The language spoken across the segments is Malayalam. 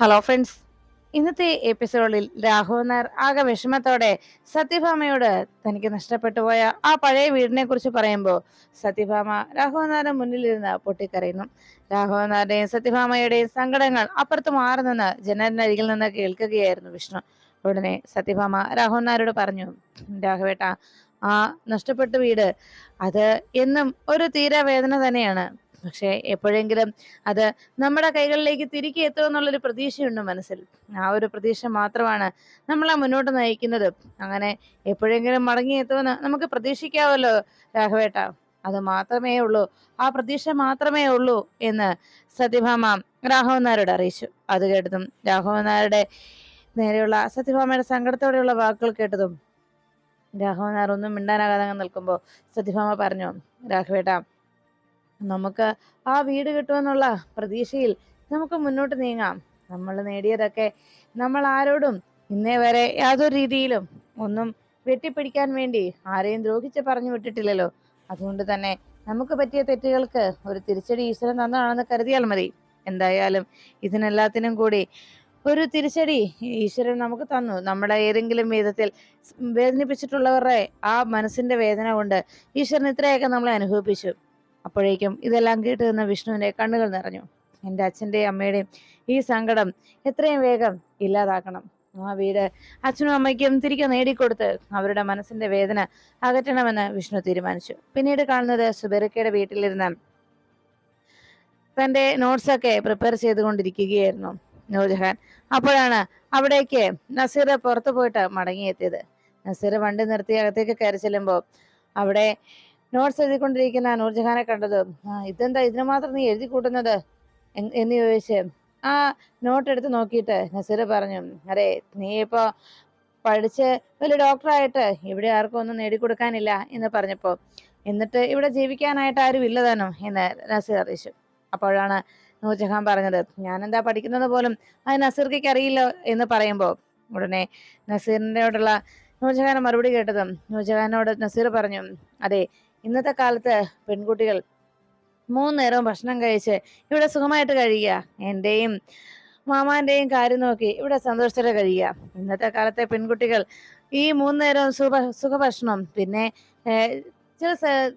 ഹലോ ഫ്രണ്ട്സ് ഇന്നത്തെ എപ്പിസോഡിൽ രാഘവൻ നായർ ആകെ വിഷമത്തോടെ സത്യഭാമയോട് തനിക്ക് നഷ്ടപ്പെട്ടു പോയ ആ പഴയ വീടിനെ കുറിച്ച് പറയുമ്പോൾ സത്യഭാമ രാഘവൻ നായരുടെ മുന്നിലിരുന്ന് പൊട്ടിക്കരയുന്നു. രാഘവൻ നായരുടെയും സത്യഭാമയുടെയും സങ്കടങ്ങൾ അപ്പുറത്ത് മാറി നിന്ന് നിന്ന് കേൾക്കുകയായിരുന്നു വിഷ്ണു. ഉടനെ സത്യഭാമ രാഘവൻ നായരോട് പറഞ്ഞു രാഘവേട്ട ആ നഷ്ടപ്പെട്ട വീട് അത് എന്നും ഒരു തീരാവേദന തന്നെയാണ്. പക്ഷെ എപ്പോഴെങ്കിലും അത് നമ്മുടെ കൈകളിലേക്ക് തിരികെ എത്തുമെന്നുള്ളൊരു പ്രതീക്ഷയുണ്ട് മനസ്സിൽ. ആ ഒരു പ്രതീക്ഷ മാത്രമാണ് നമ്മളെ മുന്നോട്ട് നയിക്കുന്നത്. അങ്ങനെ എപ്പോഴെങ്കിലും മടങ്ങി എത്തുമെന്ന് നമുക്ക് പ്രതീക്ഷിക്കാവല്ലോ രാഘവേട്ട. അത് മാത്രമേ ഉള്ളൂ. ആ പ്രതീക്ഷ മാത്രമേ ഉള്ളൂ എന്ന് സത്യഭാമ രാഘവൻ നായരോട് അറിയിച്ചു. അത് കേട്ടതും രാഘവൻ നായരുടെ നേരെയുള്ള സത്യഭാമയുടെ സങ്കടത്തോടെയുള്ള വാക്കുകൾ കേട്ടതും രാഘവൻ നായർ ഒന്നും മിണ്ടാനാകാതെ നിൽക്കുമ്പോൾ സത്യഭാമ പറഞ്ഞു രാഘവേട്ട നമുക്ക് ആ വീട് കിട്ടുമെന്നുള്ള പ്രതീക്ഷയിൽ നമുക്ക് മുന്നോട്ട് നീങ്ങാം. നമ്മൾ നേടിയതൊക്കെ നമ്മൾ ആരോടും ഇന്നേ വരെ യാതൊരു രീതിയിലും ഒന്നും വെട്ടിപ്പിടിക്കാൻ വേണ്ടി ആരെയും ദ്രോഹിച്ച് പറഞ്ഞു വിട്ടിട്ടില്ലല്ലോ. അതുകൊണ്ട് തന്നെ നമുക്ക് പറ്റിയ തെറ്റുകൾക്ക് ഒരു തിരിച്ചടി ഈശ്വരൻ തന്നതാണെന്ന് കരുതിയാൽ മതി. എന്തായാലും ഇതിനെല്ലാത്തിനും കൂടി ഒരു തിരിച്ചടി ഈശ്വരൻ നമുക്ക് തന്നു. നമ്മുടെ ഏതെങ്കിലും വിധത്തിൽ വേദനിപ്പിച്ചിട്ടുള്ളവരുടെ ആ മനസ്സിന്റെ വേദന കൊണ്ട് ഈശ്വരൻ ഇത്രയൊക്കെ നമ്മളെ അനുഭവിപ്പിച്ചു. അപ്പോഴേക്കും ഇതെല്ലാം കേട്ട് നിന്ന വിഷ്ണുവിന്റെ കണ്ണുകൾ നിറഞ്ഞു. എന്റെ അച്ഛന്റെയും അമ്മയുടെയും ഈ സങ്കടം എത്രയും വേഗം ഇല്ലാതാക്കണം. ആ വീട് അച്ഛനും അമ്മയ്ക്കും തിരികെ നേടിക്കൊടുത്ത് അവരുടെ മനസ്സിന്റെ വേദന അകറ്റണമെന്ന് വിഷ്ണു തീരുമാനിച്ചു. പിന്നീട് കാണുന്നത് സുബേറിക്കയുടെ വീട്ടിലിരുന്ന് തന്റെ നോട്ട്സൊക്കെ പ്രിപ്പയർ ചെയ്തുകൊണ്ടിരിക്കുകയായിരുന്നു നൂർജഹാൻ. അപ്പോഴാണ് അവിടേക്ക് നസീർ പുറത്തു പോയിട്ട് മടങ്ങിയെത്തിയത്. നസീർ വണ്ടി നിർത്തി അകത്തേക്ക് കയറി ചെല്ലുമ്പോൾ അവിടെ നോട്ട്സ് എഴുതിക്കൊണ്ടിരിക്കുന്ന നൂർജഹാനെ കണ്ടത്. ഇതെന്താ ഇതിന് മാത്രം നീ എഴുതി കൂട്ടുന്നത്? എന്ന് ചോദിച്ച്. ആ നോട്ട് എടുത്ത് നോക്കിയിട്ട് നസീർ പറഞ്ഞു അതെ നീ ഇപ്പോ പഠിച്ച് വലിയ ഡോക്ടറായിട്ട് ഇവിടെ ആർക്കും ഒന്നും നേടിക്കൊടുക്കാനില്ല എന്ന് പറഞ്ഞപ്പോൾ എന്നിട്ട് ഇവിടെ ജീവിക്കാനായിട്ട് ആരും ഇല്ലതാനോ? എന്ന് നസീർ അറിയിച്ചു. അപ്പോഴാണ് നൂർജഹാൻ പറഞ്ഞത് ഞാനെന്താ പഠിക്കുന്നത് പോലും അത് നസീർക്ക് അറിയില്ല എന്ന് പറയുമ്പോൾ ഉടനെ നസീറിനോടുള്ള നൂർജഹാൻ മറുപടി കേട്ടതും നൂർജഹാനോട് നസീർ പറഞ്ഞു അതെ ഇന്നത്തെ കാലത്ത് പെൺകുട്ടികൾ മൂന്ന് നേരവും ഭക്ഷണം കഴിച്ച് ഇവിടെ സുഖമായിട്ട് കഴിയുക എന്റെയും മാമാന്റെയും കാര്യം നോക്കി ഇവിടെ സന്തോഷത്തോടെ കഴിയുക. ഇന്നത്തെ കാലത്തെ പെൺകുട്ടികൾ ഈ മൂന്ന് നേരവും സുഖ സുഖഭക്ഷണം പിന്നെ ചില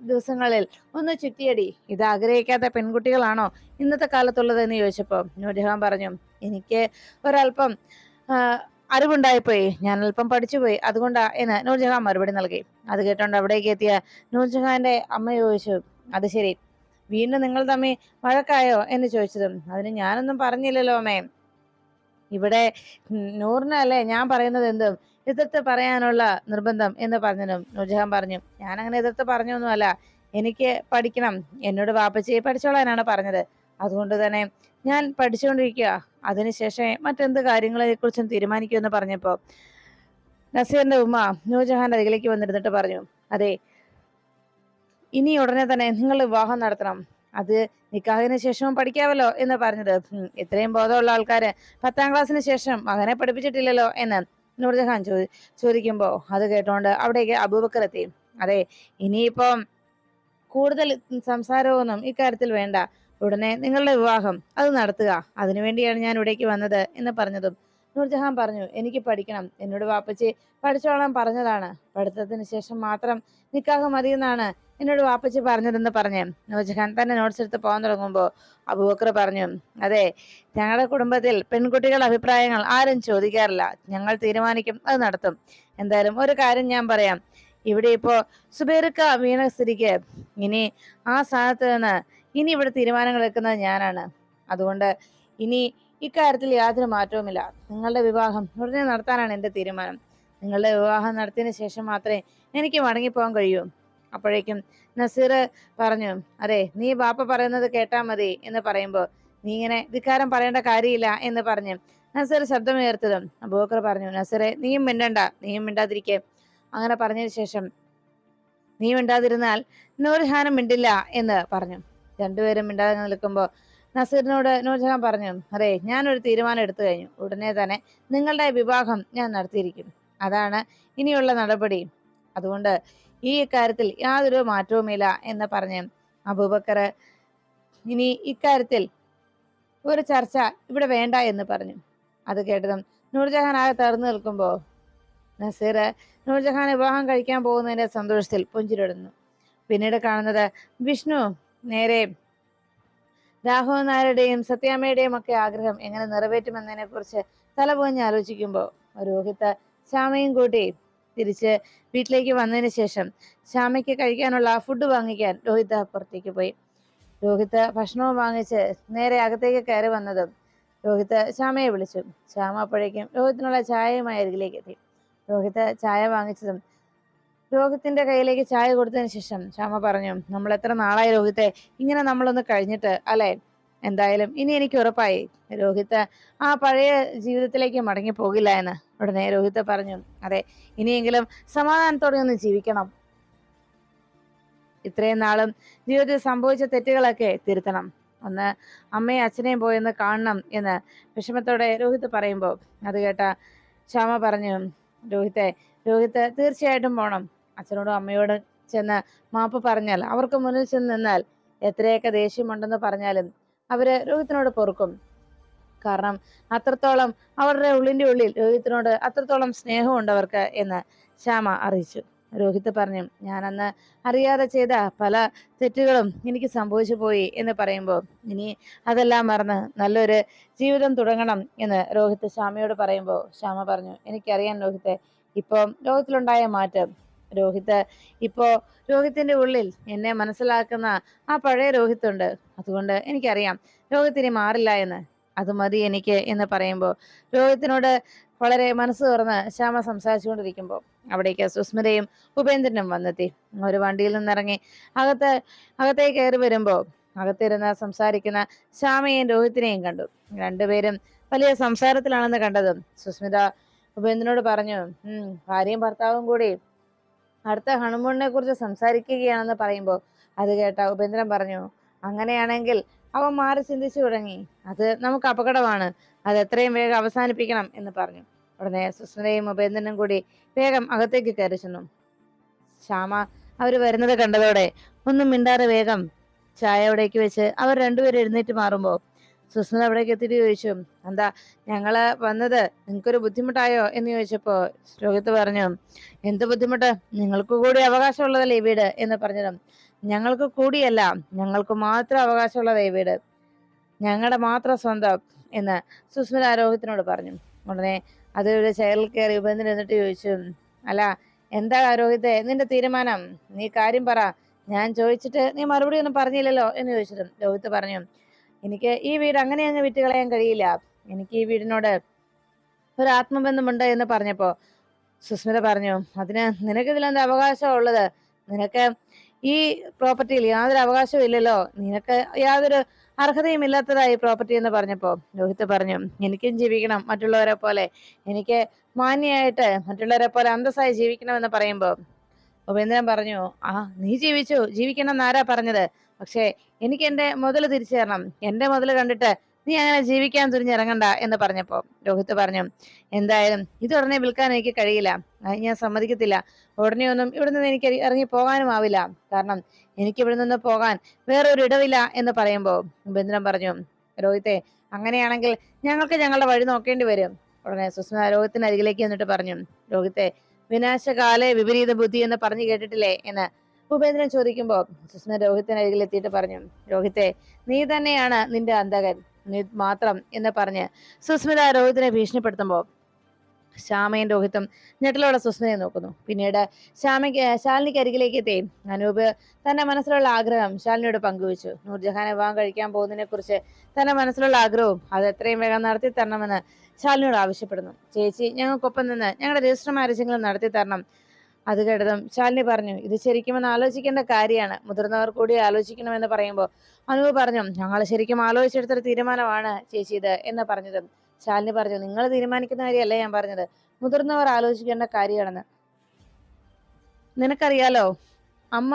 ദിവസങ്ങളിൽ ഒന്ന് ചുറ്റിയടി. ഇത് ആഗ്രഹിക്കാത്ത പെൺകുട്ടികളാണോ ഇന്നത്തെ കാലത്തുള്ളതെന്ന് ചോദിച്ചപ്പോൾ നൂർജഹാൻ പറഞ്ഞു എനിക്ക് ഒരല്പം അറിവുണ്ടായിപ്പോയി. ഞാൻ അല്പം പഠിച്ചുപോയി. അതുകൊണ്ടാ എന്ന് നൂർജഹാൻ മറുപടി നൽകി. അത് കേട്ടോണ്ട് അവിടേക്ക് എത്തിയ നൂർജഹാന്റെ അമ്മ ചോദിച്ചു അത് ശരി. വീണ്ടും നിങ്ങൾ തമ്മിൽ വഴക്കായോ? എന്ന് ചോദിച്ചതും അതിന് ഞാനൊന്നും പറഞ്ഞില്ലല്ലോ അമ്മേ. ഇവിടെ നൂറിനല്ലേ ഞാൻ പറയുന്നത് എന്തും? എതിർത്ത് പറയാനുള്ള നിർബന്ധം എന്ന് പറഞ്ഞതും നൂർജഹാൻ പറഞ്ഞു. ഞാൻ അങ്ങനെ എതിർത്ത് പറഞ്ഞൊന്നുമല്ല. എനിക്ക് പഠിക്കണം. എന്നോട് വാപ്പച്ചി പഠിച്ചോളാനാണ് പറഞ്ഞത്. അതുകൊണ്ട് തന്നെ ഞാൻ പഠിച്ചുകൊണ്ടിരിക്കുക അതിനുശേഷം മറ്റെന്ത് കാര്യങ്ങളെ കുറിച്ചും തീരുമാനിക്കുമെന്ന് പറഞ്ഞപ്പോൾ നസീറിന്റെ ഉമ്മ നൂർജഹാന്റെ അരികിലേക്ക് വന്നിരുന്നിട്ട് പറഞ്ഞു അതെ ഇനി ഉടനെ തന്നെ നിങ്ങൾ വിവാഹം നടത്തണം. അത് നിക്കാഹിന് ശേഷവും പഠിക്കാമല്ലോ എന്ന് പറഞ്ഞത്. ഇത്രയും ബോധമുള്ള ആൾക്കാര് പത്താം ക്ലാസ്സിന് ശേഷം മകനെ പഠിപ്പിച്ചിട്ടില്ലല്ലോ എന്ന് നൂർജഹാൻ ചോ ചോദിക്കുമ്പോൾ അത് കേട്ടോണ്ട് അവിടേക്ക് അബൂബക്കർ എത്തി. അതെ ഇനിയിപ്പം കൂടുതൽ സംസാരമൊന്നും ഇക്കാര്യത്തിൽ വേണ്ട. ഉടനെ നിങ്ങളുടെ വിവാഹം അത് നടത്തുക. അതിനുവേണ്ടിയാണ് ഞാൻ ഇവിടേക്ക് വന്നത് എന്ന് പറഞ്ഞതും. നൂർജഹാൻ പറഞ്ഞു എനിക്ക് പഠിക്കണം. എന്നോട് വാപ്പച്ചി പഠിച്ചോളാൻ പറഞ്ഞതാണ്. പഠിത്തത്തിന് ശേഷം മാത്രം നിക്കാഹ് മതിയെന്നാണ് എന്നോട് വാപ്പച്ചി പറഞ്ഞതെന്ന് പറഞ്ഞ്. നൂർജഹാൻ തന്നെ നോട്ട്സ് എടുത്ത് പോകാൻ തുടങ്ങുമ്പോൾ അബൂബക്കർ പറഞ്ഞു അതെ ഞങ്ങളുടെ കുടുംബത്തിൽ പെൺകുട്ടികളുടെ അഭിപ്രായങ്ങൾ ആരും ചോദിക്കാറില്ല. ഞങ്ങൾ തീരുമാനിക്കും അത് നടത്തും. എന്തായാലും ഒരു കാര്യം ഞാൻ പറയാം. ഇവിടെ ഇപ്പോൾ സുബേർക്ക വീണ സ്ഥിതിക്ക് ഇനി ആ സ്ഥാനത്ത് നിന്ന് ഇനി ഇവിടെ തീരുമാനങ്ങൾ എടുക്കുന്നത് ഞാനാണ്. അതുകൊണ്ട് ഇനി ഇക്കാര്യത്തിൽ യാതൊരു മാറ്റവുമില്ല. നിങ്ങളുടെ വിവാഹം ഉടനെ നടത്താനാണ് എന്റെ തീരുമാനം. നിങ്ങളുടെ വിവാഹം നടത്തിയതിന് ശേഷം മാത്രമേ എനിക്ക് മടങ്ങിപ്പോകാൻ കഴിയൂ. അപ്പോഴേക്കും നസീർ പറഞ്ഞു അതെ നീ ബാപ്പ പറയുന്നത് കേട്ടാ മതി എന്ന് പറയുമ്പോൾ നീ ഇങ്ങനെ ധിക്കാരം പറയേണ്ട കാര്യമില്ല എന്ന് പറഞ്ഞ് നസീർ ശബ്ദമുയർത്തതും അബൂബക്കർ പറഞ്ഞു നസീറെ നീയും മിണ്ടണ്ട നീയും മിണ്ടാതിരിക്കെ. അങ്ങനെ പറഞ്ഞതിന് ശേഷം നീ മിണ്ടാതിരുന്നാൽ നൂർഹാനം മിണ്ടില്ല എന്ന് പറഞ്ഞു. രണ്ടുപേരും മിണ്ടാതെ നിൽക്കുമ്പോൾ നസീറിനോട് നൂർജഹാൻ പറഞ്ഞു അറേ ഞാനൊരു തീരുമാനം എടുത്തു കഴിഞ്ഞു. ഉടനെ തന്നെ നിങ്ങളുടെ വിവാഹം ഞാൻ നടത്തിയിരിക്കും. അതാണ് ഇനിയുള്ള നടപടി. അതുകൊണ്ട് ഈ ഇക്കാര്യത്തിൽ യാതൊരു മാറ്റവുമില്ല എന്ന് പറഞ്ഞ് അബൂബക്കർ ഇനി ഇക്കാര്യത്തിൽ ഒരു ചർച്ച ഇവിടെ വേണ്ട എന്ന് പറഞ്ഞു. അത് കേട്ടതും നൂർജഹാൻ ആകെ തറന്നു നിൽക്കുമ്പോൾ നസീർ നൂർജഹാൻ വിവാഹം കഴിക്കാൻ പോകുന്നതിന്റെ സന്തോഷത്തിൽ പുഞ്ചിരിടുന്നു. പിന്നീട് കാണുന്നത് വിഷ്ണു നേരെ രാഘവൻ നായരുടെയും സത്യാമ്മയുടെയും ഒക്കെ ആഗ്രഹം എങ്ങനെ നിറവേറ്റുമെന്നതിനെ കുറിച്ച് തലപോഞ്ഞ് ആലോചിക്കുമ്പോൾ രോഹിത്ത് ശ്യാമയും കൂട്ടി തിരിച്ച് വീട്ടിലേക്ക് വന്നതിന് ശേഷം ശ്യാമയ്ക്ക് കഴിക്കാനുള്ള ഫുഡ് വാങ്ങിക്കാൻ രോഹിത്ത് പുറത്തേക്ക് പോയി. രോഹിത്ത് ഭക്ഷണവും വാങ്ങിച്ച് നേരെ അകത്തേക്ക് കയറി വന്നതും രോഹിത്ത് ശ്യാമയെ വിളിച്ചു. ശ്യാമ അപ്പോഴേക്കും രോഹിത്തിനുള്ള ചായയുമായി അരികിലേക്ക് എത്തി. രോഹിത്ത് ചായ വാങ്ങിച്ചതും രോഹിത്തിന്റെ കയ്യിലേക്ക് ചായ കൊടുത്തതിന് ശേഷം ശ്യാമ പറഞ്ഞു നമ്മൾ എത്ര നാളായി രോഹിത്തെ? ഇങ്ങനെ നമ്മളൊന്ന് കഴിഞ്ഞിട്ട് അല്ലെ? എന്തായാലും ഇനി എനിക്ക് ഉറപ്പായി. രോഹിത്ത് ആ പഴയ ജീവിതത്തിലേക്ക് മടങ്ങി പോകില്ല എന്ന്. ഉടനെ രോഹിത്ത് പറഞ്ഞു അതെ ഇനിയെങ്കിലും സമാധാനത്തോടെ ഒന്ന് ജീവിക്കണം. ഇത്രയും നാളും ജീവിതത്തിൽ സംഭവിച്ച തെറ്റുകളൊക്കെ തിരുത്തണം. ഒന്ന് അമ്മയും അച്ഛനെയും പോയെന്ന് കാണണം എന്ന് വിഷമത്തോടെ രോഹിത്ത് പറയുമ്പോൾ അത് കേട്ട ശ്യാമ പറഞ്ഞു രോഹിത്തെ രോഹിത്ത് തീർച്ചയായിട്ടും പോണം. അച്ഛനോടും അമ്മയോടും ചെന്ന് മാപ്പ് പറഞ്ഞാൽ അവർക്ക് മുന്നിൽ ചെന്ന് നിന്നാൽ എത്രയൊക്കെ ദേഷ്യമുണ്ടെന്ന് പറഞ്ഞാലും അവർ രോഹിത്തിനോട് പൊറുക്കും. കാരണം അത്രത്തോളം അവരുടെ ഉള്ളിന്റെ ഉള്ളിൽ രോഹിത്തിനോട് അത്രത്തോളം സ്നേഹമുണ്ട് അവർക്ക് എന്ന് ശ്യാമ അറിയിച്ചു. രോഹിത് പറഞ്ഞു ഞാൻ അന്ന് അറിയാതെ ചെയ്ത പല തെറ്റുകളും എനിക്ക് സംഭവിച്ചു പോയി എന്ന് പറയുമ്പോൾ ഇനി അതെല്ലാം മറന്ന് നല്ലൊരു ജീവിതം തുടങ്ങണം എന്ന് രോഹിത് ശ്യാമയോട് പറയുമ്പോൾ ശ്യാമ പറഞ്ഞു എനിക്കറിയാം രോഹിത്തെ ഇപ്പോൾ ലോകത്തിലുണ്ടായ മാറ്റം രോഹിത്. ഇപ്പോ രോഹിത്തിന്റെ ഉള്ളിൽ എന്നെ മനസ്സിലാക്കുന്ന ആ പഴയ രോഹിത്തുണ്ട്. അതുകൊണ്ട് എനിക്കറിയാം രോഹിത്തിനി മാറില്ല എന്ന്. അത് മതി എനിക്ക് എന്ന് പറയുമ്പോൾ രോഹിത്തിനോട് വളരെ മനസ്സ് തുറന്ന് ശ്യാമ സംസാരിച്ചുകൊണ്ടിരിക്കുമ്പോൾ അവിടേക്ക് സുസ്മിതയും ഉപേന്ദ്രനും വന്നെത്തി. ഒരു വണ്ടിയിൽ നിന്നിറങ്ങി അകത്ത് അകത്തേക്ക് കയറി വരുമ്പോൾ അകത്തിരുന്ന് സംസാരിക്കുന്ന ശ്യാമയെയും രോഹിത്തിനെയും കണ്ടു. രണ്ടുപേരും വലിയ സംസാരത്തിലാണെന്ന് കണ്ടതും സുസ്മിത ഉപേന്ദ്രനോട് പറഞ്ഞു ഭാര്യയും ഭർത്താവും കൂടി അടുത്ത ഹണുമൂണിനെ കുറിച്ച് സംസാരിക്കുകയാണെന്ന് പറയുമ്പോൾ അത് കേട്ട ഉപേന്ദ്രൻ പറഞ്ഞു അങ്ങനെയാണെങ്കിൽ അവൻ മാറി ചിന്തിച്ചു തുടങ്ങി. അത് നമുക്ക് അപകടമാണ്. അത് എത്രയും വേഗം അവസാനിപ്പിക്കണം എന്ന് പറഞ്ഞു. ഉടനെ സുസ്മിതയും ഉപേന്ദ്രനും കൂടി വേഗം അകത്തേക്ക് കയറി ചെന്നു. ശ്യാമ അവർ വരുന്നത് കണ്ടതോടെ ഒന്നും മിണ്ടാതെ വേഗം ചായ അവിടേക്ക് വെച്ച് അവർ രണ്ടുപേരും എഴുന്നേറ്റ് മാറുമ്പോൾ സുസ്മിത അവിടേക്ക് എത്തിയിട്ട് ചോദിച്ചു എന്താ ഞങ്ങൾ വന്നത് നിങ്ങൾക്കൊരു ബുദ്ധിമുട്ടായോ? എന്ന് ചോദിച്ചപ്പോൾ രോഹിത് പറഞ്ഞു എന്ത് ബുദ്ധിമുട്ട്? നിങ്ങൾക്ക് കൂടി അവകാശമുള്ളതല്ലേ ഈ വീട്? എന്ന് പറഞ്ഞതും ഞങ്ങൾക്ക് കൂടിയല്ല ഞങ്ങൾക്ക് മാത്രം അവകാശമുള്ളത് ഈ വീട് ഞങ്ങളുടെ മാത്രം സ്വന്തം എന്ന് സുസ്മിത രോഹിത്തിനോട് പറഞ്ഞു. ഉടനെ അത് ഒരു ചെയറിൽ കയറി ഉപേന്ദ്രൻ എന്നിട്ട് ചോദിച്ചു അല്ല എന്താ രോഹിത്തെ? നിന്റെ തീരുമാനം? നീ കാര്യം പറ ഞാൻ ചോദിച്ചിട്ട് നീ മറുപടി ഒന്നും പറഞ്ഞില്ലല്ലോ? എന്ന് ചോദിച്ചിട്ടും രോഹിത്ത് പറഞ്ഞു എനിക്ക് ഈ വീട് അങ്ങനെ അങ്ങ് വിറ്റ് കളയാൻ കഴിയില്ല. എനിക്ക് ഈ വീടിനോട് ഒരു ആത്മബന്ധമുണ്ട് എന്ന് പറഞ്ഞപ്പോ സുസ്മിത പറഞ്ഞു അതിന് നിനക്ക് ഇതിലെന്ത് അവകാശം ഉള്ളത്? നിനക്ക് ഈ പ്രോപ്പർട്ടിയിൽ യാതൊരു അവകാശവും ഇല്ലല്ലോ. നിനക്ക് യാതൊരു അർഹതയും ഇല്ലാത്തതായി പ്രോപ്പർട്ടി എന്ന് പറഞ്ഞപ്പോ രോഹിത് പറഞ്ഞു എനിക്കും ജീവിക്കണം മറ്റുള്ളവരെ പോലെ. എനിക്ക് മാന്യായിട്ട് മറ്റുള്ളവരെ പോലെ അന്തസ്സായി ജീവിക്കണം എന്ന് പറയുമ്പോ ഉപേന്ദ്രൻ പറഞ്ഞു ആ നീ ജീവിച്ചു. ജീവിക്കണം എന്നാരാ പറഞ്ഞത്? പക്ഷേ എനിക്ക് എന്റെ മുതൽ തിരിച്ചു തരണം. എന്റെ മുതൽ കണ്ടിട്ട് നീ അങ്ങനെ ജീവിക്കാൻ തുരിഞ്ഞിറങ്ങണ്ട എന്ന് പറഞ്ഞപ്പോൾ രോഹിത് പറഞ്ഞു എന്തായാലും ഇത് ഉടനെ വിൽക്കാൻ എനിക്ക് കഴിയില്ല. ഞാൻ സമ്മതിക്കത്തില്ല. ഉടനെ ഒന്നും ഇവിടെ നിന്ന് എനിക്ക് ഇറങ്ങി പോകാനും ആവില്ല. കാരണം എനിക്ക് ഇവിടെ നിന്ന് പോകാൻ വേറൊരു ഇടവില്ല എന്ന് പറയുമ്പോൾ ഉപേന്ദ്രൻ പറഞ്ഞു രോഹിത്തെ അങ്ങനെയാണെങ്കിൽ ഞങ്ങൾക്ക് ഞങ്ങളുടെ വഴി നോക്കേണ്ടി വരും. ഉടനെ സുസ്മ രോഹിത്തിന് അരികിലേക്ക് എന്നിട്ട് പറഞ്ഞു രോഹിത്തെ വിനാശകാലെ വിപരീത ബുദ്ധി എന്ന് പറഞ്ഞു കേട്ടിട്ടില്ലേ? എന്ന് ഉപേന്ദ്രൻ ചോദിക്കുമ്പോൾ സുസ്മിത രോഹിത്തിന് അരികിൽ എത്തിയിട്ട് പറഞ്ഞു രോഹിത്തെ നീ തന്നെയാണ് നിന്റെ അന്ധകൻ. നീ മാത്രം എന്ന് പറഞ്ഞ് സുസ്മിത രോഹിത്തിനെ ഭീഷണിപ്പെടുത്തുമ്പോൾ ശ്യാമയും രോഹിത്തും ഞെട്ടലോടെ സുസ്മിതയെ നോക്കുന്നു. പിന്നീട് ശ്യാമയ്ക്ക് ശാലിനിക്ക് അരികിലേക്ക് എത്തി. അനൂപ് തന്റെ മനസ്സിലുള്ള ആഗ്രഹം ശാലിനിയോട് പങ്കുവച്ചു. നൂർജഹാനെ വിവാഹം കഴിക്കാൻ പോകുന്നതിനെ കുറിച്ച് തന്റെ മനസ്സിലുള്ള ആഗ്രഹവും അത് എത്രയും വേഗം നടത്തി തരണമെന്ന് ശാലിനിയോട് ആവശ്യപ്പെടുന്നു. ചേച്ചി ഞങ്ങൾക്കൊപ്പം നിന്ന് ഞങ്ങളുടെ രജിസ്റ്റർ മാരേജെങ്കിലും നടത്തി തരണം. അത് കേട്ടതും ശാലിനി പറഞ്ഞു ഇത് ശരിക്കും ഒന്ന് ആലോചിക്കേണ്ട കാര്യമാണ്. മുതിർന്നവർ കൂടി ആലോചിക്കണമെന്ന് പറയുമ്പോൾ അനുവ് പറഞ്ഞു ഞങ്ങൾ ശരിക്കും ആലോചിച്ചെടുത്തൊരു തീരുമാനമാണ് ചേച്ചി ഇത് എന്ന് പറഞ്ഞത് ശാലിനി പറഞ്ഞു നിങ്ങൾ തീരുമാനിക്കുന്ന കാര്യമല്ല ഞാൻ പറഞ്ഞത്. മുതിർന്നവർ ആലോചിക്കേണ്ട കാര്യമാണെന്ന്. നിനക്കറിയാലോ അമ്മ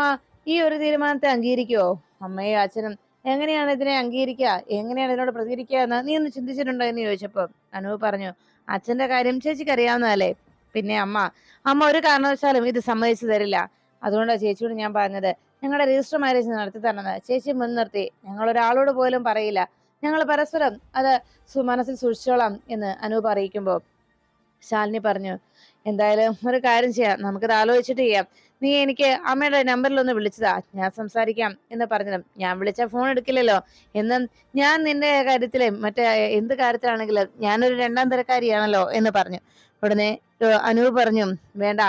ഈ ഒരു തീരുമാനത്തെ അംഗീകരിക്കുവോ? അമ്മയും അച്ഛനും എങ്ങനെയാണ് ഇതിനെ അംഗീകരിക്കുക? എങ്ങനെയാണ് ഇതിനോട് പ്രതികരിക്കുക എന്ന് നീ ഒന്ന് ചിന്തിച്ചിട്ടുണ്ടോ എന്ന് ചോദിച്ചപ്പോൾ അനുവ് പറഞ്ഞു അച്ഛന്റെ കാര്യം ചേച്ചിക്ക് അറിയാവുന്നതല്ലേ? പിന്നെ അമ്മ അമ്മ ഒരു കാരണവശാലും ഇത് സമ്മതിച്ചു തരില്ല. അതുകൊണ്ടാണ് ചേച്ചിയോട് ഞാൻ പറഞ്ഞത് ഞങ്ങളുടെ രജിസ്റ്റർ മാരേജ് നടത്തി തരണമെന്ന് ചേച്ചി മുൻനിർത്തി. ഞങ്ങൾ ഒരാളോട് പോലും പറയില്ല. ഞങ്ങൾ പരസ്പരം അത് മനസ്സിൽ സൂക്ഷിച്ചോളാം എന്ന് അനൂപ് അറിയിക്കുമ്പോൾ ശാലിനി പറഞ്ഞു എന്തായാലും ഒരു കാര്യം ചെയ്യാം. നമുക്കത് ആലോചിച്ചിട്ട് ചെയ്യാം. നീ എനിക്ക് അമ്മയുടെ നമ്പറിൽ ഒന്ന് വിളിച്ചതാ. ഞാൻ സംസാരിക്കാം എന്ന് പറഞ്ഞതും ഞാൻ വിളിച്ചാൽ ഫോൺ എടുക്കില്ലല്ലോ. എന്നും ഞാൻ നിന്റെ കാര്യത്തിലും മറ്റേ എന്ത് കാര്യത്തിലാണെങ്കിലും ഞാനൊരു രണ്ടാം തരക്കാരിയാണല്ലോ എന്ന് പറഞ്ഞു. ഉടനെ അനു അനൂപ് പറഞ്ഞു വേണ്ട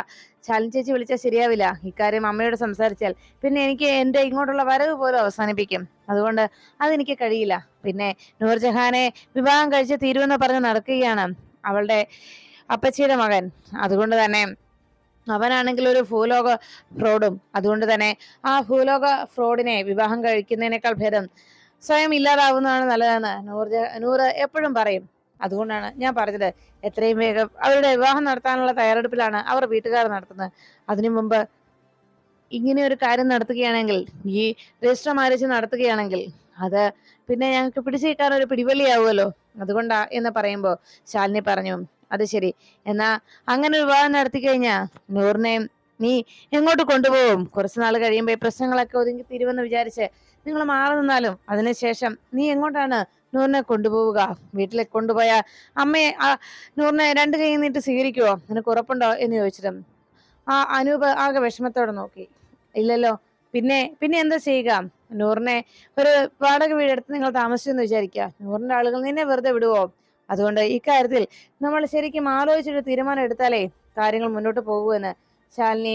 ശാലിനി ചേച്ചി വിളിച്ചാൽ ശരിയാവില്ല. ഇക്കാര്യം അമ്മയോട് സംസാരിച്ചാൽ പിന്നെ എനിക്ക് എന്റെ ഇങ്ങോട്ടുള്ള വരവ് പോലും അവസാനിപ്പിക്കും. അതുകൊണ്ട് അതെനിക്ക് കഴിയില്ല. പിന്നെ നൂർജഹാനെ വിവാഹം കഴിച്ച് തീരുമെന്ന് പറഞ്ഞ് നടക്കുകയാണ് അവളുടെ അപ്പച്ചിയുടെ മകൻ. അതുകൊണ്ട് തന്നെ അവനാണെങ്കിൽ ഒരു ഭൂലോക ഫ്രോഡും. അതുകൊണ്ട് തന്നെ ആ ഭൂലോക ഫ്രോഡിനെ വിവാഹം കഴിക്കുന്നതിനേക്കാൾ ഭേദം സ്വയം ഇല്ലാതാവുന്നതാണ് നല്ലതെന്ന് നൂർജ നൂറ് എപ്പോഴും പറയും. അതുകൊണ്ടാണ് ഞാൻ പറഞ്ഞത് എത്രയും വേഗം അവരുടെ വിവാഹം നടത്താനുള്ള തയ്യാറെടുപ്പിലാണ് അവർ വീട്ടുകാർ നടത്തുന്നത്. അതിനു മുമ്പ് ഇങ്ങനെ ഒരു കാര്യം നടത്തുകയാണെങ്കിൽ ഈ രജിസ്റ്റർ മാരേജ് നടത്തുകയാണെങ്കിൽ അത് പിന്നെ ഞങ്ങൾക്ക് പിടിച്ചു കിട്ടാൻ ഒരു പിടിവലിയാവുമല്ലോ അതുകൊണ്ടാ എന്ന് പറയുമ്പോൾ ശാലിനി പറഞ്ഞു അത് ശരി. എന്നാ അങ്ങനെ വിവാഹം നടത്തി കഴിഞ്ഞാ നൂറിനെ നീ എങ്ങോട്ട് കൊണ്ടുപോകും? കുറച്ച് നാൾ കഴിയുമ്പോൾ ഈ പ്രശ്നങ്ങളൊക്കെ ഒതുങ്ങി തീരുമെന്ന് വിചാരിച്ച് നിങ്ങൾ മാറി നിന്നാലും അതിനുശേഷം നീ എങ്ങോട്ടാണ് നൂറിനെ കൊണ്ടുപോവുക. വീട്ടിലെ കൊണ്ടുപോയ അമ്മയെ ആ നൂറിനെ രണ്ട് കൈ നീട്ട് സ്വീകരിക്കുവോ? നിനക്ക് ഉറപ്പുണ്ടോ? എന്ന് ചോദിച്ചിട്ടും ആ അനൂപ് ആകെ വിഷമത്തോടെ നോക്കി. ഇല്ലല്ലോ. പിന്നെ പിന്നെ എന്താ ചെയ്യുക? നൂറിനെ ഒരു വാടക വീടെടുത്ത് നിങ്ങൾ താമസിച്ചെന്ന് വിചാരിക്കുക. നൂറിന്റെ ആളുകൾ നിന്നെ വെറുതെ വിടുവോ? അതുകൊണ്ട് ഇക്കാര്യത്തിൽ നമ്മൾ ശരിക്കും ആലോചിച്ചിട്ട് തീരുമാനം എടുത്താലേ കാര്യങ്ങൾ മുന്നോട്ട് പോകുമെന്ന് ശാലിനി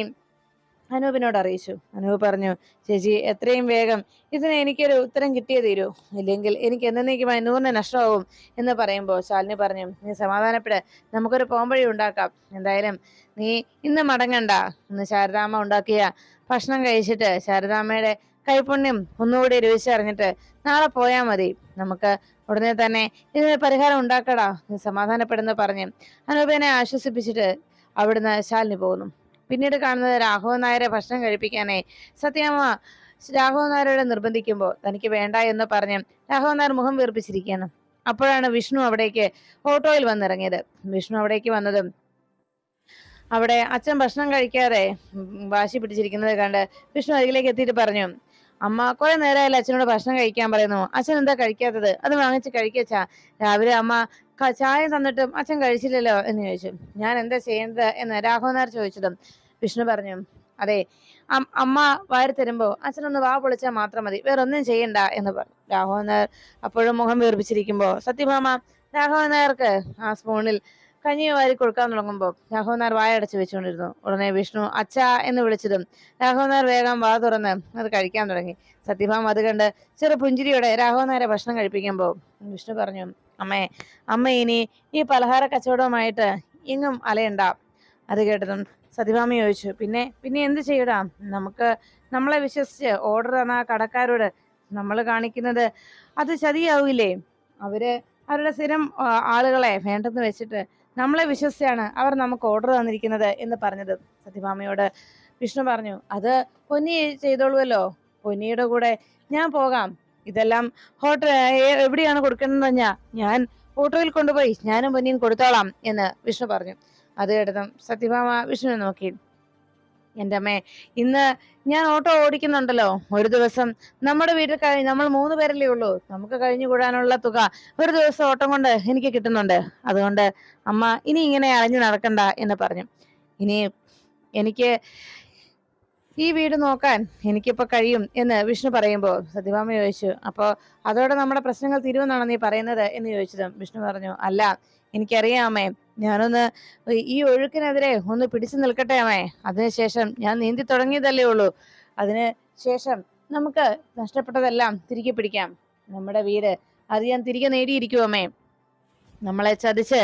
അനൂപിനോട് അറിയിച്ചു. അനൂപ് പറഞ്ഞു ചേച്ചി എത്രയും വേഗം ഇതിന് എനിക്കൊരു ഉത്തരം കിട്ടിയേ തീരൂ. ഇല്ലെങ്കിൽ എനിക്ക് എന്നേക്കുമായി നൂറിന് നഷ്ടമാവും. എന്ന് പറയുമ്പോൾ ശാലിനി പറഞ്ഞു നീ സമാധാനപ്പെട്. നമുക്കൊരു പോംവഴി ഉണ്ടാക്കാം. എന്തായാലും നീ ഇന്ന് മടങ്ങണ്ട. ഇന്ന് ശാരദാമ്മ ഉണ്ടാക്കിയ ഭക്ഷണം കഴിച്ചിട്ട് ശാരദാമ്മയുടെ കൈപുണ്യം ഒന്നുകൂടി രുചിച്ചറിഞ്ഞിട്ട് നാളെ പോയാൽ മതി. നമുക്ക് ഉടനെ തന്നെ ഇതിന് പരിഹാരം ഉണ്ടാക്കടാ. നീ സമാധാനപ്പെടുന്ന പറഞ്ഞ് അനൂപിനെ ആശ്വസിപ്പിച്ചിട്ട് അവിടുന്ന് ശാലിനി പോകുന്നു. പിന്നീട് കാണുന്നത് രാഘവൻ നായരെ ഭക്ഷണം കഴിപ്പിക്കാനായി. സത്യാമ്മ രാഘവൻ നായരോട് നിർബന്ധിക്കുമ്പോൾ തനിക്ക് വേണ്ട എന്ന് പറഞ്ഞ് രാഘവൻ നായർ മുഖം വീർപ്പിച്ചിരിക്കുകയാണ്. അപ്പോഴാണ് വിഷ്ണു അവിടേക്ക് ഓട്ടോയിൽ വന്നിറങ്ങിയത്. വിഷ്ണു അവിടേക്ക് വന്നതും അവിടെ അച്ഛൻ ഭക്ഷണം കഴിക്കാതെ വാശി പിടിച്ചിരിക്കുന്നത് കണ്ട് വിഷ്ണു അരികിലേക്ക് എത്തിയിട്ട് പറഞ്ഞു അമ്മ കുറെ നേരമായാലും അച്ഛനോട് ഭക്ഷണം കഴിക്കാൻ പറയുന്നു. അച്ഛൻ എന്താ കഴിക്കാത്തത്? അത് വാങ്ങിച്ച് കഴിക്കച്ചാ രാവിലെ അമ്മ ചായ തന്നിട്ടും അച്ഛൻ കഴിച്ചില്ലല്ലോ എന്ന് ചോദിച്ചു. ഞാൻ എന്താ ചെയ്യേണ്ടത് എന്ന് രാഘവനാർ ചോദിച്ചതും വിഷ്ണു പറഞ്ഞു അതെ അമ്മ വാരി തരുമ്പോ അച്ഛനൊന്ന് വാ പൊളിച്ചാൽ മാത്രം മതി വേറൊന്നും ചെയ്യണ്ട എന്ന് പറഞ്ഞു. രാഘവനാർ അപ്പോഴും മുഖം വീർപ്പിച്ചിരിക്കുമ്പോ സത്യഭാമ രാഘവൻ നായർക്ക് ആ സ്പൂണിൽ കഞ്ഞി വാരി കൊടുക്കാൻ തുടങ്ങുമ്പോൾ രാഘവനാർ നായർ വായടച്ച് വെച്ചുകൊണ്ടിരുന്നു. ഉടനെ വിഷ്ണു അച്ഛ എന്ന് വിളിച്ചതും രാഘവനാർ വേഗം വാ തുറന്ന് അത് കഴിക്കാൻ തുടങ്ങി. സത്യഭാമ അത് കണ്ട് ചെറു പുഞ്ചിരിയോടെ രാഘവൻ ഭക്ഷണം കഴിപ്പിക്കുമ്പോൾ വിഷ്ണു പറഞ്ഞു അമ്മേ അമ്മ ഇനി ഈ പലഹാര കച്ചവടവുമായിട്ട് ഇങ്ങും അലയണ്ട. അത് കേട്ടതും സതിഭാമ ചോദിച്ചു പിന്നെ പിന്നെ എന്ത് ചെയ്യടാം? നമുക്ക് നമ്മളെ വിശ്വസിച്ച് ഓർഡർ തന്ന ആ കടക്കാരോട് നമ്മൾ കാണിക്കുന്നത് അത് ചതിയാവില്ലേ അവർ അവരുടെ സ്ഥിരം ആളുകളെ വേണ്ടെന്ന് വെച്ചിട്ട് നമ്മളെ വിശ്വസിച്ചാണ് അവർ നമുക്ക് ഓർഡർ തന്നിരിക്കുന്നത് എന്ന് പറഞ്ഞത്. സത്യഭാമയോട് വിഷ്ണു പറഞ്ഞു അത് പൊന്നി ചെയ്തോളുവല്ലോ. പൊന്നിയുടെ കൂടെ ഞാൻ പോകാം. ഇതെല്ലാം ഹോട്ടൽ എവിടെയാണ് കൊടുക്കേണ്ടതെന്ന് ഞാൻ ഞാൻ ഓട്ടോയിൽ കൊണ്ടുപോയി ഞാനും പൊന്നിയും കൊടുത്തോളാം എന്ന് വിഷ്ണു പറഞ്ഞു. അത് കേട്ടതും സത്യഭാമ വിഷ്ണുവിനെ നോക്കി. എന്റെ അമ്മേ ഇന്ന് ഞാൻ ഓട്ടോ ഓടിക്കുന്നുണ്ടല്ലോ. ഒരു ദിവസം നമ്മുടെ വീട്ടിൽ കഴിഞ്ഞ് നമ്മൾ മൂന്ന് പേരല്ലേ ഉള്ളൂ. നമുക്ക് കഴിഞ്ഞു കൂടാനുള്ള തുക ഒരു ദിവസം ഓട്ടം കൊണ്ട് എനിക്ക് കിട്ടുന്നുണ്ട്. അതുകൊണ്ട് അമ്മ ഇനി ഇങ്ങനെ അലഞ്ഞു നടക്കണ്ട എന്ന് പറഞ്ഞു. ഇനി എനിക്ക് ഈ വീട് നോക്കാൻ എനിക്കിപ്പോ കഴിയും എന്ന് വിഷ്ണു പറയുമ്പോൾ സത്യഭാമ ചോദിച്ചു അപ്പോൾ അതോടെ നമ്മുടെ പ്രശ്നങ്ങൾ തീരുമെന്നാണ് നീ പറയുന്നത്? എന്ന് ചോദിച്ചതും വിഷ്ണു പറഞ്ഞു അല്ല എനിക്കറിയാമേ ഞാനൊന്ന് ഈ ഒഴുക്കിനെതിരെ ഒന്ന് പിടിച്ചു നിൽക്കട്ടെ അമ്മേ. അതിനുശേഷം ഞാൻ നീന്തി തുടങ്ങിയതല്ലേ ഉള്ളൂ. അതിന് ശേഷം നമുക്ക് നഷ്ടപ്പെട്ടതെല്ലാം തിരികെ പിടിക്കാം. നമ്മുടെ വീട് അത് ഞാൻ തിരികെ നേടിയിരിക്കുമേ നമ്മളെ ചതിച്ച്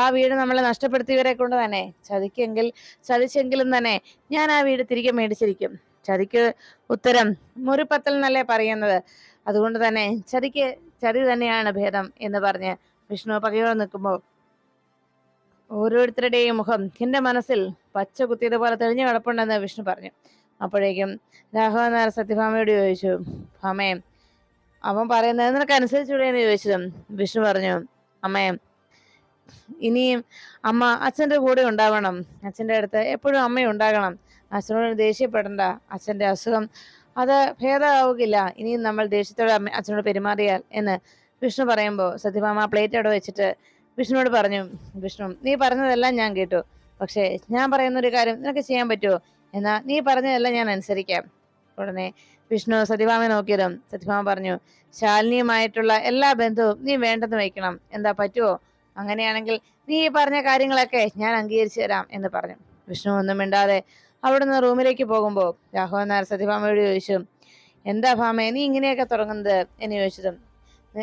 ആ വീട് നമ്മളെ നഷ്ടപ്പെടുത്തിയവരെ കൊണ്ട് തന്നെ. ചതിക്കെങ്കിൽ ചതിച്ചെങ്കിലും തന്നെ ഞാൻ ആ വീട് തിരികെ മേടിച്ചിരിക്കും. ചതിക്ക് ഉത്തരം മുറിപ്പത്തൽ എന്നല്ലേ പറയുന്നത്. അതുകൊണ്ട് തന്നെ ചതിക്ക് ചതി തന്നെയാണ് ഭേദം എന്ന് പറഞ്ഞ് വിഷ്ണു പകയോടെ നിൽക്കുമ്പോൾ ഓരോരുത്തരുടെയും മുഖം എന്റെ മനസ്സിൽ പച്ച കുത്തിയതുപോലെ തെളിഞ്ഞു കിടപ്പുണ്ടെന്ന് വിഷ്ണു പറഞ്ഞു. അപ്പോഴേക്കും രാഘവൻ നായർ സത്യഭാമയോട് ചോദിച്ചു ഭാമേ അവൻ പറയുന്നത് നിനക്ക് അനുസരിച്ചൂടെ ചോദിച്ചതും വിഷ്ണു പറഞ്ഞു അമ്മേ ഇനിയും അമ്മ അച്ഛന്റെ കൂടെ ഉണ്ടാവണം. അച്ഛന്റെ അടുത്ത് എപ്പോഴും അമ്മ ഉണ്ടാകണം. അച്ഛനോട് ദേഷ്യപ്പെടണ്ട. അച്ഛന്റെ അസുഖം അത് ഭേദമാവുകയില്ല. ഇനിയും നമ്മൾ ദേഷ്യത്തോടെ അമ്മ അച്ഛനോട് പെരുമാറിയാൽ എന്ന് വിഷ്ണു പറയുമ്പോൾ സത്യഭാമ പ്ലേറ്റ് അവിടെ വെച്ചിട്ട് വിഷ്ണുവോട് പറഞ്ഞു വിഷ്ണു നീ പറഞ്ഞതെല്ലാം ഞാൻ കേട്ടു. പക്ഷേ ഞാൻ പറയുന്ന ഒരു കാര്യം നിനക്ക് ചെയ്യാൻ പറ്റുമോ? എന്നാൽ നീ പറഞ്ഞതെല്ലാം ഞാൻ അനുസരിക്കാം. ഉടനെ വിഷ്ണു സത്യഭാമയെ നോക്കിയതും സത്യഭാമ പറഞ്ഞു ശാലിനിയുമായിട്ടുള്ള എല്ലാ ബന്ധവും നീ വേണ്ടെന്ന് വയ്ക്കണം. എന്താ പറ്റുമോ അങ്ങനെയാണെങ്കിൽ നീ ഈ പറഞ്ഞ കാര്യങ്ങളൊക്കെ ഞാൻ അംഗീകരിച്ചു തരാം എന്ന് പറഞ്ഞു. വിഷ്ണു ഒന്നും മിണ്ടാതെ അവിടുന്ന് റൂമിലേക്ക് പോകുമ്പോൾ രാഘവൻ നായർ സത്യഭാമയോട് ചോദിച്ചു എന്താ ഭാമ നീ ഇങ്ങനെയൊക്കെ തുടങ്ങുന്നത്? എന്ന് ചോദിച്ചതും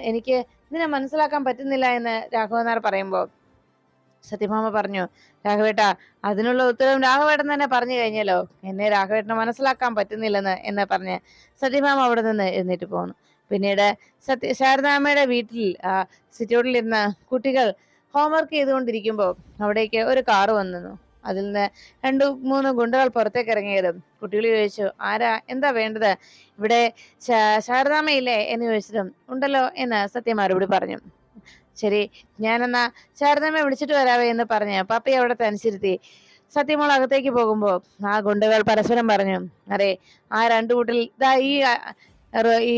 എനിക്ക് നിന്നെ മനസ്സിലാക്കാൻ പറ്റുന്നില്ല എന്ന് രാഘവൻ നായർ പറയുമ്പോൾ സത്യഭാമ പറഞ്ഞു രാഘവേട്ട അതിനുള്ള ഉത്തരവും രാഘവേട്ടൻ തന്നെ പറഞ്ഞു കഴിഞ്ഞല്ലോ. എന്നെ രാഘവേട്ടന് മനസ്സിലാക്കാൻ പറ്റുന്നില്ലെന്ന് എന്ന് പറഞ്ഞ് സത്യഭാമ അവിടെ നിന്ന് എഴുന്നേറ്റ് പോകുന്നു പിന്നീട് സത്യ ശാരദാമ്മയുടെ വീട്ടിൽ ഇരുന്ന കുട്ടികൾ ഹോംവർക്ക് ചെയ്തുകൊണ്ടിരിക്കുമ്പോൾ അവിടേക്ക് ഒരു കാറ് വന്നു അതിൽ നിന്ന് രണ്ടു മൂന്ന് ഗുണ്ടകൾ പുറത്തേക്ക് ഇറങ്ങിയതും കുട്ടികൾ ചോദിച്ചു ആരാ? എന്താ വേണ്ടത്? ഇവിടെ ശാരദാമ്മയില്ലേ? എന്ന് ചോദിച്ചതും ഉണ്ടല്ലോ എന്ന് സത്യം മറുപടി പറഞ്ഞു. ശരി ഞാനെന്നാ ചേർന്നമ്മ വിളിച്ചിട്ട് വരാവേ എന്ന് പറഞ്ഞു. പപ്പയെ അവിടെ തനിച്ചിരുത്തി. സത്യമോൾ അകത്തേക്ക് പോകുമ്പോൾ ആ ഗുണ്ടകൾ പരസ്പരം പറഞ്ഞു അറേ ആ രണ്ടു കൂട്ടിൽ ഇതാ ഈ ഈ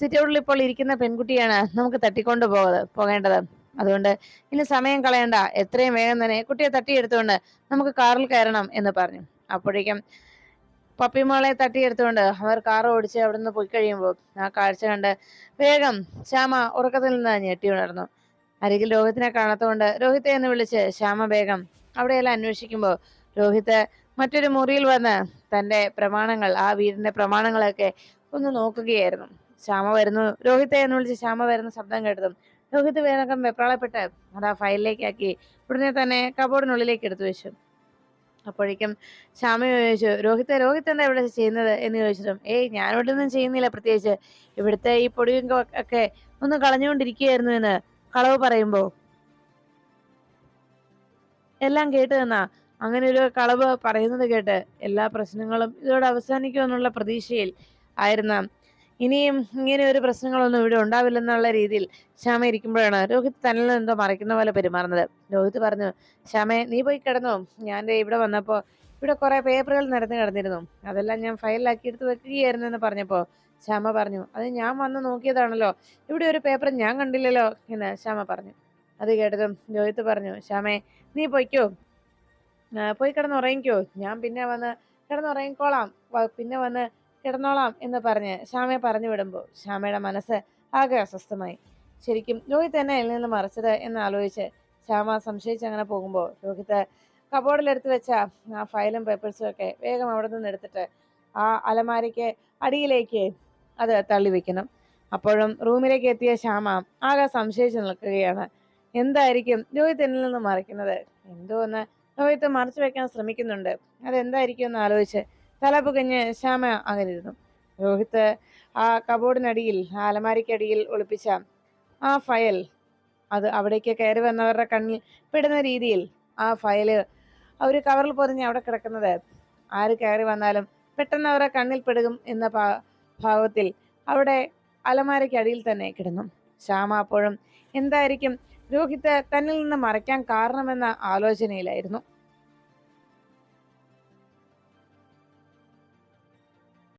സിറ്റൗട്ടിൽ ഇപ്പോൾ ഇരിക്കുന്ന പെൺകുട്ടിയാണ് നമുക്ക് തട്ടിക്കൊണ്ടു പോകത് പോകേണ്ടത്. അതുകൊണ്ട് ഇനി സമയം കളയണ്ട. എത്രയും വേഗം തന്നെ കുട്ടിയെ തട്ടിയെടുത്തുകൊണ്ട് നമുക്ക് കാറിൽ കയറണം എന്ന് പറഞ്ഞു. അപ്പോഴേക്കും പപ്പിമോളെ തട്ടിയെടുത്തുകൊണ്ട് അവർ കാർ ഓടിച്ച് അവിടെ നിന്ന് പോയി കഴിയുമ്പോൾ ആ കാഴ്ച കണ്ട് വേഗം ശ്യാമ ഉറക്കത്തിൽ നിന്ന് ഞെട്ടി ഉണർന്നു. അരികിൽ രോഹിത്തിനെ കാണാത്തതുകൊണ്ട് രോഹിത്തെ എന്ന് വിളിച്ച് ശ്യാമ വേഗം അവിടെയെല്ലാം അന്വേഷിക്കുമ്പോൾ രോഹിത്ത് മറ്റൊരു മുറിയിൽ വന്ന് തന്റെ പ്രമാണങ്ങൾ ആ വീടിന്റെ പ്രമാണങ്ങളൊക്കെ ഒന്ന് നോക്കുകയായിരുന്നു. ശ്യാമ വരുന്നു. രോഹിത്തെ എന്ന് വിളിച്ച് ശ്യാമ വരുന്ന ശബ്ദം കേട്ടതും രോഹിത് വേഗം വെപ്രാളപ്പെട്ട് അത് ആ ഫയലിലേക്കാക്കി ഉടനെ തന്നെ കബോർഡിനുള്ളിലേക്ക് എടുത്തു വെച്ചു അപ്പോഴേക്കും ശ്യാമ ചോദിച്ചു രോഹിത് രോഹിത് എന്താ ഇവിടെ ചെയ്യുന്നത്? എന്ന് ചോദിച്ചിട്ടും ഏയ് ഞാനിവിടെ ഒന്നും ചെയ്യുന്നില്ല. പ്രത്യേകിച്ച് ഇവിടുത്തെ ഈ പൊടിയും ഒക്കെ ഒന്ന് കളഞ്ഞുകൊണ്ടിരിക്കുകയായിരുന്നു എന്ന് കളവ് പറയുമ്പോ? എല്ലാം കേട്ട് തന്നാ അങ്ങനെ ഒരു കളവ് പറയുന്നത് കേട്ട് എല്ലാ പ്രശ്നങ്ങളും ഇതോടെ അവസാനിക്കുമെന്നുള്ള പ്രതീക്ഷയിൽ ആയിരുന്ന ഇനിയും ഇങ്ങനെ ഒരു പ്രശ്നങ്ങളൊന്നും ഇവിടെ ഉണ്ടാവില്ലെന്നുള്ള രീതിയിൽ ശ്യാമ ഇരിക്കുമ്പോഴാണ് രോഹിത് തന്നിൽ എന്തോ മറിക്കുന്ന പോലെ പെരുമാറുന്നത്. രോഹിത് പറഞ്ഞു ശ്യാമേ നീ പോയി കിടന്നു. ഞാൻ ഇവിടെ വന്നപ്പോൾ ഇവിടെ കുറേ പേപ്പറുകൾ നിരന്ന് കിടന്നിരുന്നു. അതെല്ലാം ഞാൻ ഫയലിലാക്കി എടുത്ത് വെക്കുകയായിരുന്നു എന്ന് പറഞ്ഞപ്പോൾ ശ്യാമ പറഞ്ഞു അത് ഞാൻ വന്ന് നോക്കിയതാണല്ലോ. ഇവിടെ ഒരു പേപ്പർ ഞാൻ കണ്ടില്ലല്ലോ എന്ന് ശ്യാമ പറഞ്ഞു. അത് കേട്ടതും രോഹിത് പറഞ്ഞു ശ്യാമേ നീ പൊയ്ക്കോ. പോയി കിടന്നുറങ്ങിക്കോ ഞാൻ പിന്നെ വന്ന് കിടന്നുറങ്ങിക്കോളാം പിന്നെ വന്ന് കിടന്നോളാം എന്ന് പറഞ്ഞ് ശ്യാമയെ പറഞ്ഞു വിടുമ്പോൾ ശ്യാമയുടെ മനസ്സ് ആകെ അസ്വസ്ഥമായി. ശരിക്കും രോഹിത് തന്നെ അതിൽ നിന്ന് മറിച്ചത് എന്ന് ആലോചിച്ച് ശ്യാമ സംശയിച്ച് അങ്ങനെ പോകുമ്പോൾ രോഹിത് കബോർഡിലെടുത്ത് വെച്ച ആ ഫയലും പേപ്പേഴ്സും ഒക്കെ വേഗം അവിടെ നിന്ന് എടുത്തിട്ട് ആ അലമാരയ്ക്ക് അടിയിലേക്ക് അത് തള്ളി വെക്കണം അപ്പോഴും റൂമിലേക്ക് എത്തിയ ശ്യാമ ആകെ സംശയിച്ച് നിൽക്കുകയാണ്. എന്തായിരിക്കും രോഹിത് എന്നിൽ നിന്ന് മറിക്കുന്നത് എന്തോ ഒന്ന് രോഹിത് മറച്ചു വെക്കാൻ ശ്രമിക്കുന്നുണ്ട്. അതെന്തായിരിക്കും എന്ന് ആലോചിച്ച് തല പുകഞ്ഞ് ശ്യാമ ഇരുന്നു രോഹിത്ത് ആ കബോർഡിനടിയിൽ ആ അലമാരിക്കടിയിൽ ഒളിപ്പിച്ച ആ ഫയൽ അത് അവിടേക്ക് കയറി വന്നവരുടെ കണ്ണിൽ പെടുന്ന രീതിയിൽ ആ ഫയൽ ഒരു കവറിൽ പൊതിഞ്ഞ് അവിടെ കിടക്കുന്നത്. ആര് കയറി വന്നാലും പെട്ടെന്ന് അവരുടെ കണ്ണിൽ പെടുകും എന്ന ഭാവത്തിൽ അവിടെ അലമാരയ്ക്കടിയിൽ തന്നെ കിടന്നു. ശ്യാമ അപ്പോഴും എന്തായിരിക്കും രോഹിത്ത് തന്നിൽ നിന്ന് മറയ്ക്കാൻ കാരണമെന്ന ആലോചനയിലായിരുന്നു.